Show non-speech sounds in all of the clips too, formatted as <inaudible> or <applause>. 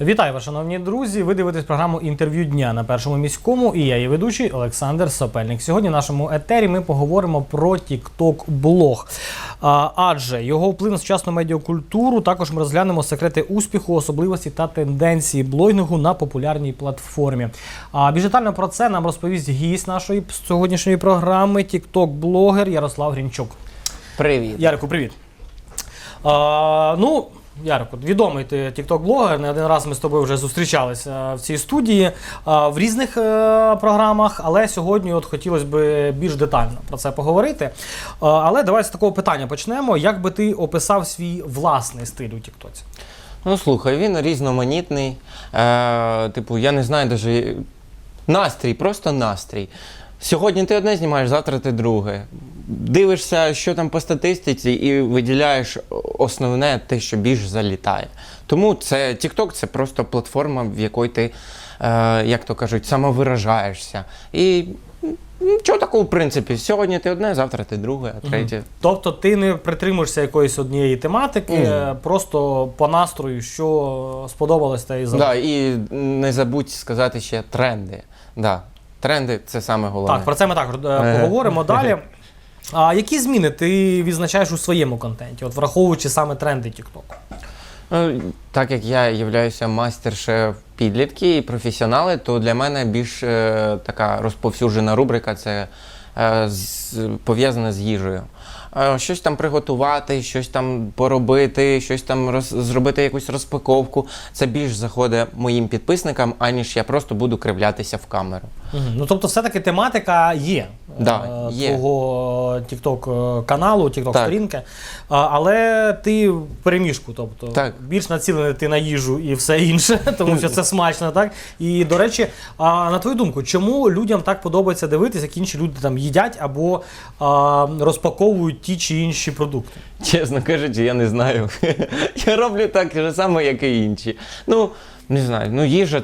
Вітаю вас, шановні друзі. Ви дивитесь програму інтерв'ю дня на першому міському. І я її ведучий Олександр Сопельник. Сьогодні в нашому етері ми поговоримо про TikTok блог. Адже його вплив на сучасну медіакультуру. Також ми розглянемо секрети успіху, особливості та тенденції блогінгу на популярній платформі. А більш детально про це нам розповість гість нашої сьогоднішньої програми, TikTok-блогер Ярослав Грінчук. Привіт. Ярику, привіт. А, ну, Ярику, відомий ти тікток-блогер. Не один раз ми з тобою вже зустрічалися в цій студії в різних е, програмах, але сьогодні от хотілося б більш детально про це поговорити. Але давай з такого питання почнемо. Як би ти описав свій власний стиль у Тіктоці? Ну слухай, він різноманітний. Е, типу, я не знаю даже настрій, просто настрій. Сьогодні ти одне знімаєш, завтра ти друге. Дивишся, що там по статистиці, і виділяєш основне те, що більш залітає. Тому це TikTok це просто платформа, в якій ти, е, як то кажуть, самовиражаєшся. І м, нічого такого, в принципі. Сьогодні ти одне, завтра ти друге, а третє. Тобто ти не притримуєшся якоїсь однієї тематики, е, просто по настрою, що сподобалось, та і за. Да, і не забудь сказати ще тренди. Да. Тренди це саме головне. Так, про це ми також е, поговоримо далі. <laughs> А які зміни ти відзначаєш у своєму контенті, от враховуючи саме тренди TikTok? Ну, Так як я являюся майстер-шеф підлітки і професіонали, то для мене більш е, така розповсюджена рубрика це е, пов'язана з їжею. Е, щось там приготувати, щось там поробити, щось там роз, зробити якусь розпаковку. Це більш заходить моїм підписникам, аніж я просто буду кривлятися в камеру. Мгм. Ну тобто, все-таки тематика є, Да, е, твого TikTok каналу, TikTok сторінки. Але ти переміжку, тобто Так. більш націлений ти на їжу і все інше, <laughs> тому що це <laughs> смачно, так? І до речі, а, на твою думку, чому людям так подобається дивитися, як інші люди там їдять або а, розпаковують ті чи інші продукти? Чесно кажучи, я не знаю. <laughs> я роблю так же саме, як і інші. Ну, не знаю, ну їжа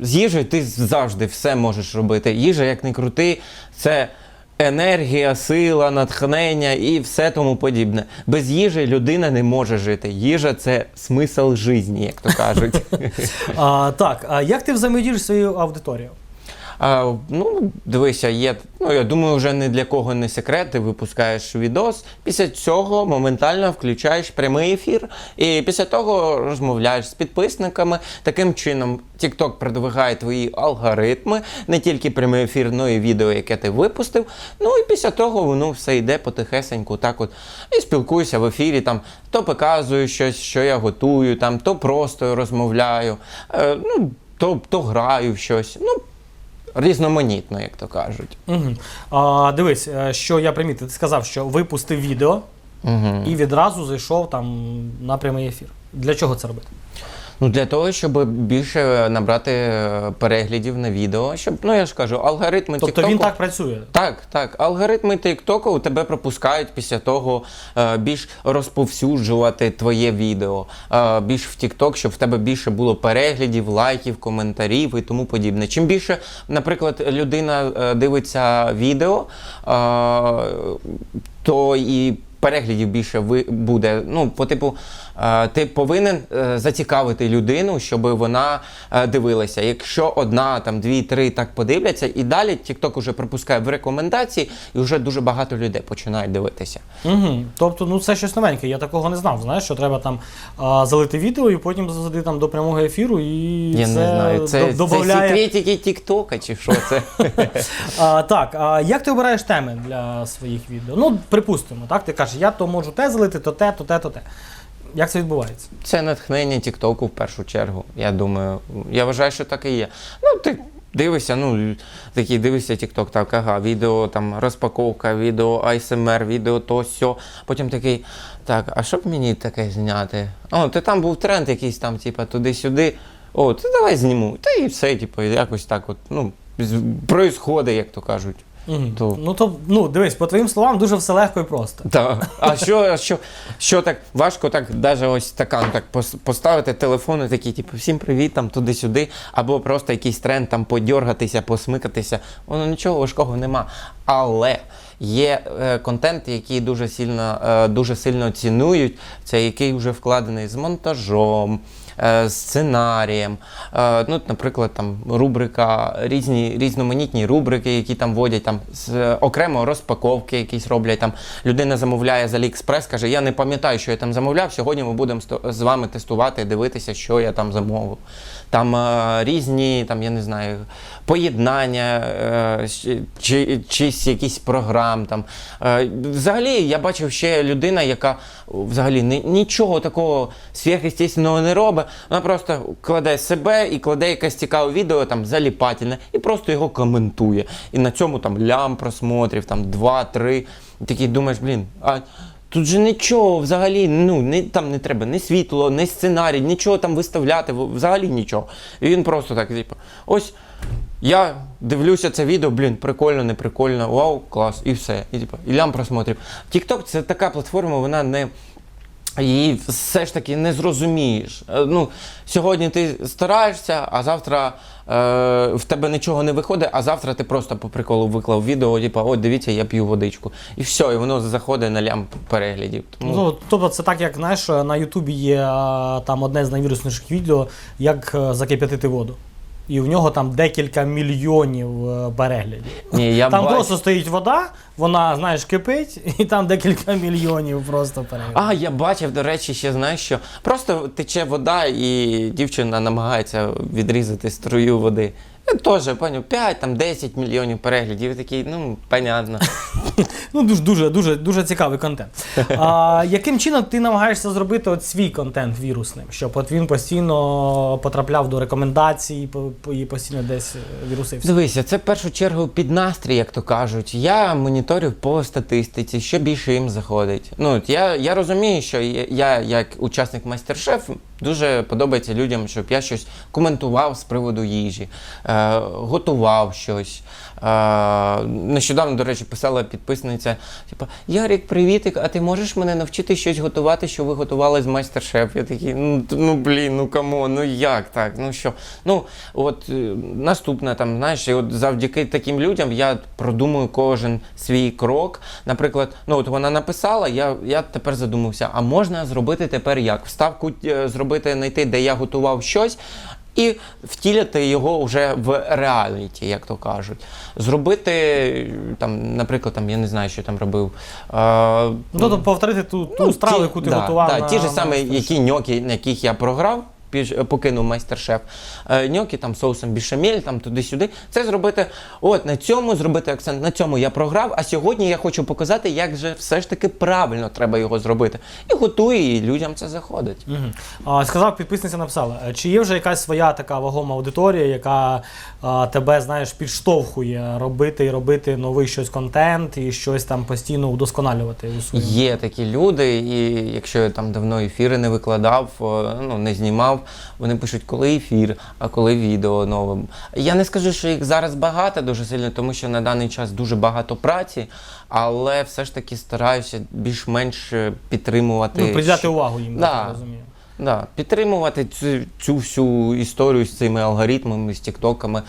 з їжею ти завжди все можеш робити. Їжа, як не крути, це енергія, сила, натхнення і все тому подібне. Без їжі людина не може жити. Їжа це смисл життя, як то кажуть. <laughs> А, так, а як ти взаємодієш зі своєю аудиторією? Ну, дивися, є. Ну, я думаю, вже не для кого не секрет. Ти випускаєш відос. Після цього моментально включаєш прямий ефір, і після того розмовляєш з підписниками. Таким чином, TikTok продвигає твої алгоритми, не тільки прямий ефір, але і відео, яке ти випустив. Ну і після того воно все йде потихесеньку, так от і спілкуюся в ефірі. Там то показую щось, що я готую, там то просто розмовляю, е, ну то, то граю в щось. Ну, різноманітно, як то кажуть. Угу. А, дивись, е, що я примітив, ти сказав, що випустив відео Угу. і відразу зайшов там на прямий ефір. Для чого це робити? Ну, для того, щоб більше набрати е, переглядів на відео, щоб, ну я ж кажу, алгоритми Тобто TikTok він так працює. Так, так. Алгоритми TikTok у тебе пропускають після того е, більш розповсюджувати твоє відео, е, більш в TikTok, щоб в тебе більше було переглядів, лайків, коментарів і тому подібне. Чим більше, наприклад, людина е, дивиться відео, е, то і переглядів більше ви буде. Ну, по типу, ти повинен е, зацікавити людину, щоб вона е, дивилася. Якщо одна, там дві, три так подивляться, і далі TikTok уже пропускає в рекомендації, і вже дуже багато людей починають дивитися. Угу. Тобто, ну це щось новеньке. Я такого не знав. Знаєш, що треба там а, залити відео і потім засади там до прямого ефіру, і Я це не знаю, це, до- це секретики TikTok, чи що це? <laughs> А, так, а як ти обираєш теми для своїх відео? Ну, припустимо, так? Ти кажеш, я то можу те залити, то те, то те, то те. Як це відбувається? Це натхнення TikTok в першу чергу. Я думаю, я вважаю, що так і є. Ну, ти дивишся, ну такий дивишся TikTok, так, ага, відео там розпаковка, відео ASMR, відео то сьо. Потім такий, так, а що б мені таке зняти? О, ти там був тренд якийсь там, типа, туди-сюди. О, то давай зніму. Та і все, типу, якось так от, ну, происходить, як то кажуть. То- Ну то ну дивись, по твоїм словам, дуже все легко і просто. Так. А що, а що, що так важко, так навіть ось стакан так поставити телефон і такий, типу, всім привіт, там туди-сюди, або просто якийсь тренд там подьоргатися, посмикатися. Воно нічого важкого нема. Але Є е, контент, який дуже сильно, е, дуже сильно цінують, це який вже вкладений з монтажом. Е, Сценарієм, Е, ну, наприклад, там рубрика, різні різноманітні рубрики, які там вводять, там окремо розпаковки якісь роблять. Там людина замовляє з AliExpress, каже: Я не пам'ятаю, що я там замовляв. Сьогодні ми будемо з вами тестувати, дивитися, що я там замовив. Там е, різні, там, я не знаю, поєднання е, чи, чи, чись якісь програм. Там. Е, взагалі, я бачив ще людина, яка взагалі нічого такого сверхъестественного не робить. Вона просто кладе себе і кладе якесь цікаве відео, там заліпательне, і просто його коментує. І на цьому там лям просмотрів, там 2-3. І такий думаєш, блін, а. Тут же нічого взагалі, ну не там не треба ні світло, ні сценарій, нічого там виставляти, взагалі нічого. І він просто так, типу, ось я дивлюся це відео, блін, прикольно, не прикольно, вау, клас, і все. І типу, і лям просмотрів. TikTok це така платформа, вона не. Її все ж таки не зрозумієш. Е, Ну, сьогодні ти стараєшся, а завтра е, в тебе нічого не виходить, а завтра ти просто по приколу виклав відео, типу, от дивіться, я п'ю водичку. І все, і воно заходить на лям переглядів. Тому... Ну, тобто це так, як знаєш, на Ютубі є там одне з найвірусніших відео, як е, закип'ятити воду. І в нього там декілька мільйонів е, переглядів. Ні, я там бач- просто стоїть вода, вона, знаєш, кипить, <laughs> і там декілька мільйонів просто переглядів. А, я бачив, до речі, ще знаєш, що просто тече вода, і дівчина намагається відрізати струю води. Я теж, паню, 5, там 10 мільйонів переглядів. І такий, ну, понятно. <laughs> Ну, дуже, дуже, дуже, дуже цікавий контент. А, яким чином ти намагаєшся зробити от свій контент вірусним, щоб от він постійно потрапляв до рекомендацій і постійно десь е, вірусився? Дивися, це в першу чергу під настрій, як то кажуть. Я моніторю по статистиці, що більше їм заходить. Ну, от я, я розумію, що я, я, як учасник майстер-шеф, дуже подобається людям, щоб я щось коментував з приводу їжі, е, готував щось. Е, нещодавно, до речі, писала підписниця: типу, Ярік, привітик, а ти можеш мене навчити щось готувати, що ви готували з майстер-шеф? Я такий, ну, ну блін, ну камон, ну як так? Ну що? Ну, от е, наступне там, знаєш, і от завдяки таким людям я продумую кожен свій крок. Наприклад, ну от вона написала, я, я тепер задумався, а можна зробити тепер як? Вставку е, зробити, знайти, де я готував щось. І втіляти його вже в реаліті, як то кажуть. Зробити там, наприклад, там я не знаю, що там робив. Е, Ну, тобто повторити ту, ту страву, яку ти да, готував. Да, на- ті ж саме, самі, які ньокі, на яких я програв, піж- покинув майстер-шеф. Е, Ньокі там соусом бішамель, там туди-сюди. Це зробити, от на цьому зробити акцент, на цьому я програв, а сьогодні я хочу показати, як же все ж таки правильно треба його зробити. І готую, і людям це заходить. Мгм. А, сказав, підписниця написала, е, чи є вже якась своя така вагома аудиторія, яка а, тебе, знаєш, підштовхує робити і робити новий щось контент і щось там постійно удосконалювати у своєму? Є такі люди, і якщо я там давно ефіри не викладав, ну не знімав, вони пишуть, коли ефір, а коли відео нове. Я не скажу, що їх зараз багато дуже сильно, тому що на даний час дуже багато праці, але все ж таки стараюся більш-менш е, підтримувати. Ну, приділяти увагу їм, Да. я розумію. Да, підтримувати цю, цю всю історію з цими алгоритмами, з тіктоками.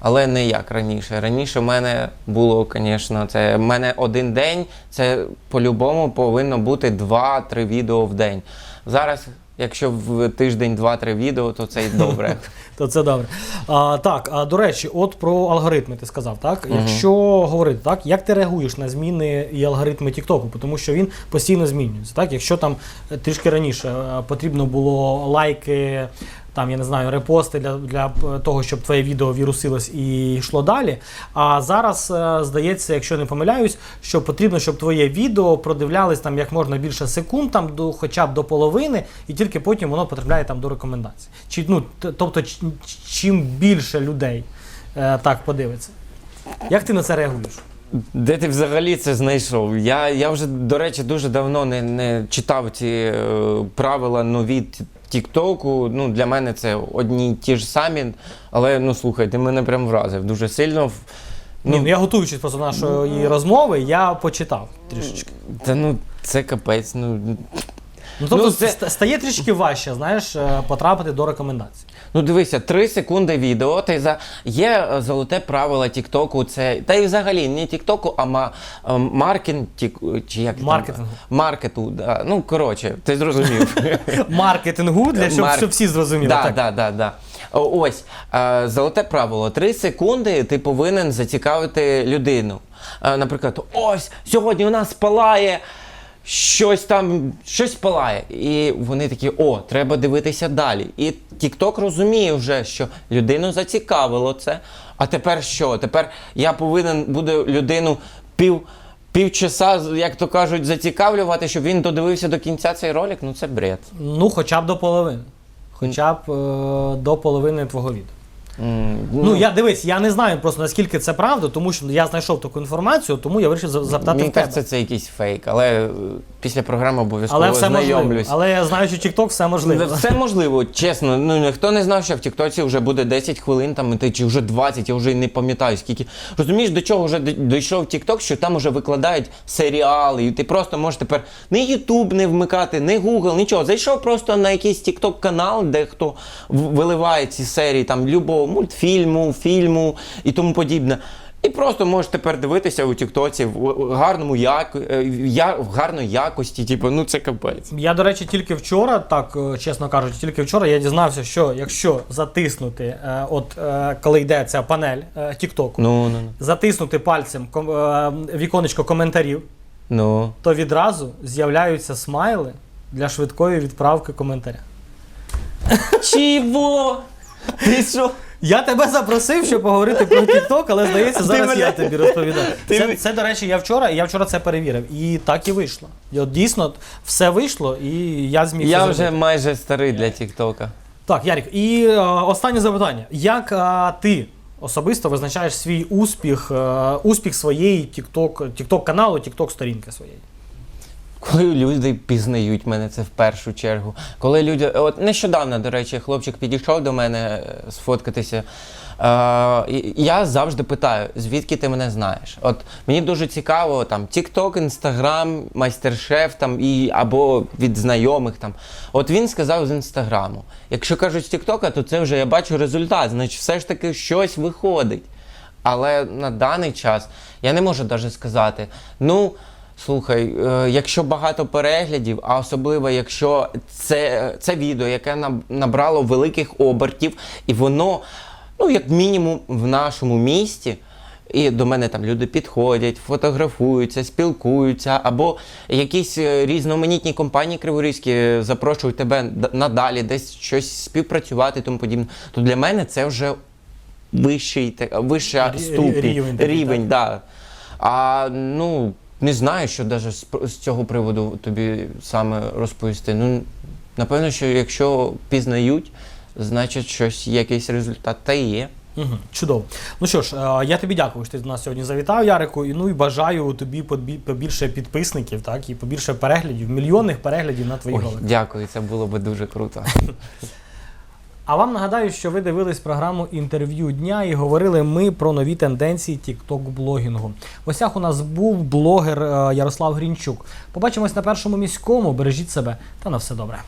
Але не як раніше. Раніше в мене було, звісно, це в мене один день, це по-любому повинно бути 2-3 відео в день. Зараз, якщо в тиждень 2-3 відео, то це й добре. <laughs> То це добре. А, так, а, до речі, от про алгоритми ти сказав, так? Мгм. Якщо говорити, так, як ти реагуєш на зміни і алгоритми Тіктоку? Тому що він постійно змінюється. Так? Якщо там е, трішки раніше е, потрібно було лайки, там, я не знаю, репости для, для е, того, щоб твоє відео вірусилось і йшло далі. А зараз здається, якщо не помиляюсь, що потрібно, щоб твоє відео продивлялись там як можна більше секунд, там до хоча б до половини, і тільки потім воно потрапляє там до рекомендацій. Чи ну тобто, чим більше людей е, так подивиться, як ти на це реагуєш? Де ти взагалі це знайшов? Я, я вже, до речі, дуже давно не, не читав ці е, правила нові Тіктоку. Ну, для мене це одні й ті ж самі. Але ну слухай, ти мене прям вразив дуже сильно. В- Ні, ну я готуючись просто до нашої розмови, я почитав трішечки. Та ну це капець. Ну Ну, тобто Ну, це- стає трішки важче, знаєш, е, потрапити до рекомендацій. Ну дивися, 3 секунди відео. Ти за є е, золоте правило Тіктоку. Це та й взагалі не Тіктоку, а ма... е, маркетинг, чи як там? Маркету. Да. Ну коротше, ти зрозумів. <laughs> Маркетингу, для щоб, Марк- щоб всі зрозуміли. Да, так. да, да, да. Ось золоте правило: 3 секунди ти повинен зацікавити людину. Наприклад, ось сьогодні у нас палає. Щось там, щось палає. І вони такі, о, треба дивитися далі. І TikTok розуміє вже, що людину зацікавило це. А тепер що? Тепер я повинен буду людину пів, півчаса, як то кажуть, зацікавлювати, щоб він додивився до кінця цей ролик. Ну це бред. Ну, хоча б до половини. Хоча б е, до половини твого відео. М, Ну, я дивись, я не знаю просто наскільки це правда, тому що я знайшов таку інформацію, тому я вирішив запитати Мені в тебе. кажеться, це якийсь фейк, але е, після програми обов'язково Але все можливо. знайомлюсь. Але я знаю, що TikTok все можливо. Все можливо, чесно. Ну ніхто не знав, що в Тіктоці вже буде 10 хвилин, там і ти- чи вже 20, я вже й не пам'ятаю скільки. Розумієш, до чого вже д- дійшов Тікток, що там вже викладають серіали, і ти просто можеш тепер не Ютуб не вмикати, не Google, нічого. Зайшов просто на якийсь Тікток канал, де хто в- виливає ці серії там любого мультфільму, фільму і тому подібне. І просто можеш тепер дивитися у Тіктоці в гарному як, е, я, в гарної якості, типу, ну це капець. Я, до речі, тільки вчора, так е, чесно кажучи, тільки вчора я дізнався, що якщо затиснути, е, от коли йде ця панель TikTok, Ну, ну, ну. затиснути пальцем віконечко коментарів, Ну. то відразу з'являються смайли для швидкої відправки коментаря. Чого? Ти що? Я тебе запросив, щоб поговорити про TikTok, але здається, зараз я тобі розповідаю. <laughs> Це, це, до речі, я вчора, я вчора це перевірив. І так і вийшло. І от дійсно все вийшло, і я зміг це Я зробити. вже майже старий для Тіктока. Так, Ярік, і е, останнє запитання. Як е, ти особисто визначаєш свій успіх, е, успіх своєї TikTok, TikTok каналу, TikTok сторінки своєї? Коли люди пізнають мене, це в першу чергу. Коли люди. От нещодавно, до речі, хлопчик підійшов до мене е, сфоткатися. Е, я завжди питаю, звідки ти мене знаєш? От мені дуже цікаво там TikTok, Instagram, майстер-шеф там і або від знайомих там. От він сказав з інстаграму. Якщо кажуть з TikTok, то це вже я бачу результат, значить все ж таки щось виходить. Але на даний час я не можу навіть сказати. Ну, слухай, е, якщо багато переглядів, а особливо якщо це, це відео, яке наб- набрало великих обертів, і воно, ну, як мінімум, в нашому місті. І до мене там люди підходять, фотографуються, спілкуються, або якісь е, різноманітні компанії криворізькі запрошують тебе надалі, десь щось співпрацювати тому подібне. То для мене це вже вищий, вища ступінь, рівень рівень да. А ну, не знаю, що навіть з, з цього приводу тобі саме розповісти. Ну, напевно, що якщо пізнають, значить щось, якийсь результат та і є. Угу, чудово. Ну що ж, е, я тобі дякую, що ти до нас сьогодні завітав, Ярику. І ну і бажаю тобі побі- побільше підписників, так і побільше переглядів, мільйонних переглядів на твої Ой, ролики. дякую, це було би дуже круто. <laughs> А вам нагадаю, що ви дивились програму інтерв'ю дня і говорили ми про нові тенденції тікток-блогінгу. В гостях у нас був блогер е, Ярослав Грінчук. Побачимось на першому міському. Бережіть себе та на все добре.